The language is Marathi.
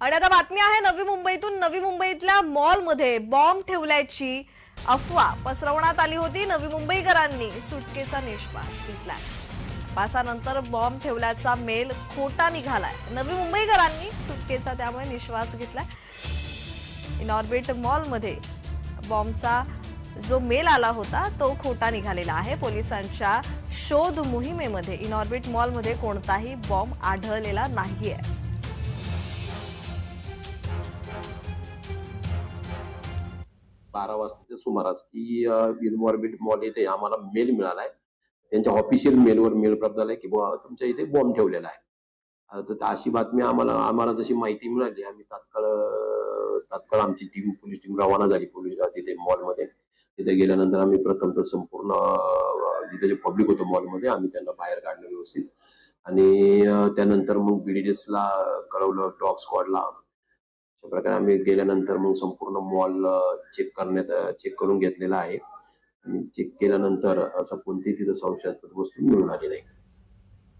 आणि आता बातमी आहे नवी मुंबईतून. नवी मुंबईतल्या मॉलमध्ये बॉम्ब ठेवल्याची अफवा पसरवण्यात आली होती. नवी मुंबईकरांनी सुटकेचा निश्वास घेतला तपासानंतर बॉम्ब ठेवल्याचा मेल खोटा निघालाय. नवी मुंबईकरांनी सुटकेचा त्यामुळे निश्वास घेतलाय. इनॉर्बिट मॉलमध्ये बॉम्बचा जो मेल आला होता तो खोटा निघालेला आहे. पोलिसांच्या शोध मोहिमेमध्ये इनॉर्बिट मॉलमध्ये कोणताही बॉम्ब आढळलेला नाहीये. बारा वाजताच्या सुमारास की इनऑर्बिट मॉल येथे आम्हाला मेल मिळालाय. त्यांच्या ऑफिशियल मेलवर मेल प्राप्त झाला आहे की बुवा तुमच्या इथे बॉम्ब ठेवलेला आहे. तर अशी बातमी आम्हाला आम्हाला जशी माहिती मिळाली आम्ही तात्काळ तात्काळ आमची टीम पोलीस टीम रवाना झाली पोलीस तिथे मॉलमध्ये तिथे गेल्यानंतर आम्ही प्रथम तर संपूर्ण जिथे जे पब्लिक होतं मॉलमध्ये आम्ही त्यांना बाहेर काढलं व्यवस्थित. आणि त्यानंतर मग BDDS ला कळवलं डॉग स्क्वॉडला प्रकारे आम्ही गेल्यानंतर मग संपूर्ण मॉल चेक करण्यात चेक करून घेतलेला आहे. चेक केल्यानंतर असं कोणतीही तिथं संशयास्पद वस्तू मिळून आली नाही.